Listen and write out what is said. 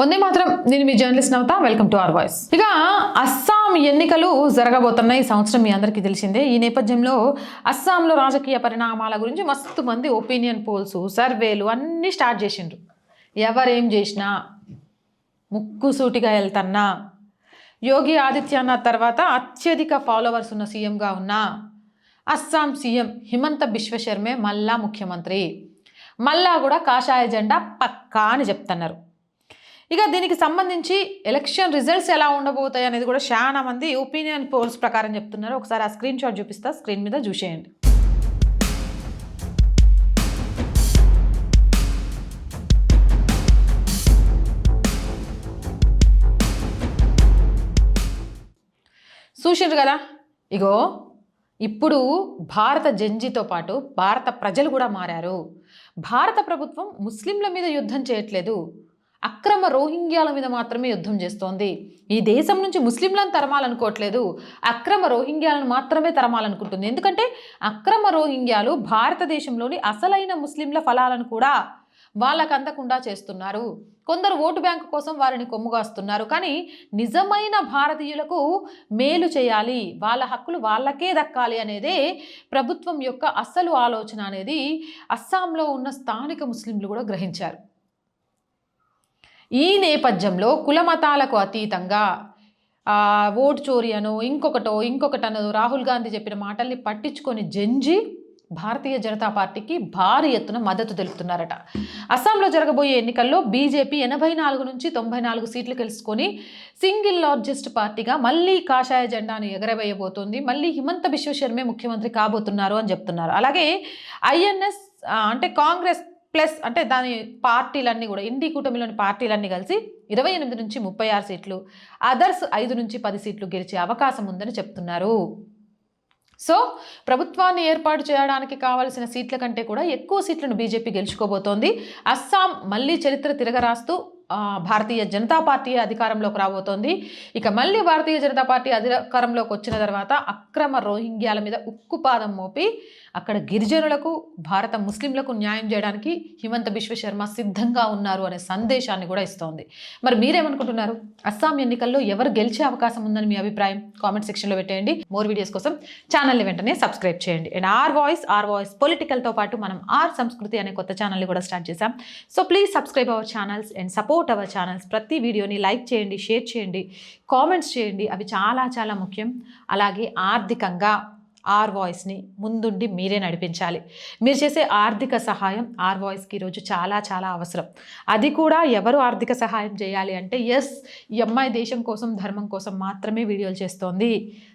వందే మాత్రం నేను మీ జర్నలిస్ట్ నవ్వుతా వెల్కమ్ టు అవర్ వాయిస్. ఇక అస్సాం ఎన్నికలు జరగబోతున్నాయి ఈ సంవత్సరం మీ అందరికీ తెలిసిందే. ఈ నేపథ్యంలో అస్సాంలో రాజకీయ పరిణామాల గురించి మస్తు మంది ఒపీనియన్ పోల్స్ సర్వేలు అన్నీ స్టార్ట్ చేసిండ్రు. ఎవరేం చేసినా ముక్కుసూటిగా వెళ్తన్నా. యోగి ఆదిత్యనాథ్ తర్వాత అత్యధిక ఫాలోవర్స్ ఉన్న సీఎంగా ఉన్న. అస్సాం సీఎం హిమంత బిశ్వశర్మే మళ్ళా ముఖ్యమంత్రి. మళ్ళా కూడా కాషాయ జెండా పక్కా అని చెప్తున్నారు. ఇక దీనికి సంబంధించి ఎలక్షన్ రిజల్ట్స్ ఎలా ఉండబోతాయి అనేది కూడా చాలా మంది ఒపీనియన్ పోల్స్ ప్రకారం చెప్తున్నారు. ఒకసారి ఆ స్క్రీన్ షాట్ చూపిస్తా స్క్రీన్ మీద చూసేయండి. చూసిండ్రు కదా? ఇగో ఇప్పుడు భారత జంజీతో పాటు భారత ప్రజలు కూడా మారారు. భారత ప్రభుత్వం ముస్లింల మీద యుద్ధం చేయట్లేదు. అక్రమ రోహింగ్యాల మీద మాత్రమే యుద్ధం చేస్తోంది. ఈ దేశం నుంచి ముస్లింలను తరమాలనుకోవట్లేదు. అక్రమ రోహింగ్యాలను మాత్రమే తరమాలనుకుంటుంది. ఎందుకంటే అక్రమ రోహింగ్యాలు భారతదేశంలోని అసలైన ముస్లింల ఫలాలను కూడా వాళ్ళకు అందకుండా చేస్తున్నారు. కొందరు ఓటు బ్యాంకు కోసం వారిని కొమ్ముగాస్తున్నారు. కానీ నిజమైన భారతీయులకు మేలు చేయాలి వాళ్ళ హక్కులు వాళ్ళకే దక్కాలి అనేదే ప్రభుత్వం యొక్క అసలు ఆలోచన అనేది అస్సాంలో ఉన్న స్థానిక ముస్లింలు కూడా గ్రహించారు. ఈ నేపథ్యంలో కులమతాలకు అతీతంగా ఓటు చోరీ అనో ఇంకొకటో ఇంకొకటనో రాహుల్ గాంధీ చెప్పిన మాటల్ని పట్టించుకొని జంజి భారతీయ జనతా పార్టీకి భారీ ఎత్తున మద్దతు తెలుపుతున్నారట. అస్సాంలో జరగబోయే ఎన్నికల్లో బీజేపీ ఎనభై నాలుగు నుంచి తొంభై నాలుగు సీట్లు గెలుచుకొని సింగిల్ లార్జెస్ట్ పార్టీగా మళ్ళీ కాషాయ జెండాను ఎగరవేయబోతోంది. మళ్ళీ హిమంత బిశ్వ శర్మే ముఖ్యమంత్రి కాబోతున్నారు అని చెప్తున్నారు. అలాగే ఐఎన్ఎస్ అంటే కాంగ్రెస్ ప్లస్ అంటే దాని పార్టీలన్నీ కూడా ఇండి కూటమిలోని పార్టీలన్నీ కలిసి ఇరవై ఎనిమిది నుంచి ముప్పై ఆరు సీట్లు అదర్స్ ఐదు నుంచి పది సీట్లు గెలిచే అవకాశం ఉందని చెప్తున్నారు. సో ప్రభుత్వాన్ని ఏర్పాటు చేయడానికి కావలసిన సీట్ల కంటే కూడా ఎక్కువ సీట్లను బీజేపీ గెలుచుకోబోతోంది. అస్సాం మళ్ళీ చరిత్ర తిరగరాస్తూ భారతీయ జనతా పార్టీ అధికారంలోకి రాబోతోంది. ఇక మళ్ళీ భారతీయ జనతా పార్టీ అధికారంలోకి వచ్చిన తర్వాత అక్రమ రోహింగ్యాల మీద ఉక్కుపాదం మోపి అక్కడ గిరిజనులకు భారత ముస్లింలకు న్యాయం చేయడానికి హిమంత బిశ్వ శర్మ సిద్ధంగా ఉన్నారు అనే సందేశాన్ని కూడా ఇస్తోంది. మరి మీరేమనుకుంటున్నారు? అస్సాం ఎన్నికల్లో ఎవరు గెలిచే అవకాశం ఉందని మీ అభిప్రాయం? కామెంట్ సెక్షన్లో పెట్టేయండి. మోర్ వీడియోస్ కోసం ఛానల్ని వెంటనే సబ్స్క్రైబ్ చేయండి. And our voice our voice పొలిటికల్తో పాటు మనం ఆర్ సంస్కృతి అనే కొత్త ఛానల్ని కూడా స్టార్ట్ చేశాం. So please subscribe our channels and support our channels ప్రతి వీడియోని లైక్ చేయండి షేర్ చేయండి కామెంట్స్ చేయండి. అవి చాలా చాలా ముఖ్యం. అలాగే ఆర్థికంగా ఆర్ వాయిస్ని ముందుండి మీరే నడిపించాలి. మీరు చేసే ఆర్థిక సహాయం ఆర్ వాయిస్కి ఈరోజు చాలా చాలా అవసరం. అది కూడా ఎవరు ఆర్థిక సహాయం చేయాలి అంటే ఎస్ ఈ అమ్మాయి దేశం కోసం ధర్మం కోసం మాత్రమే వీడియోలు చేస్తోంది.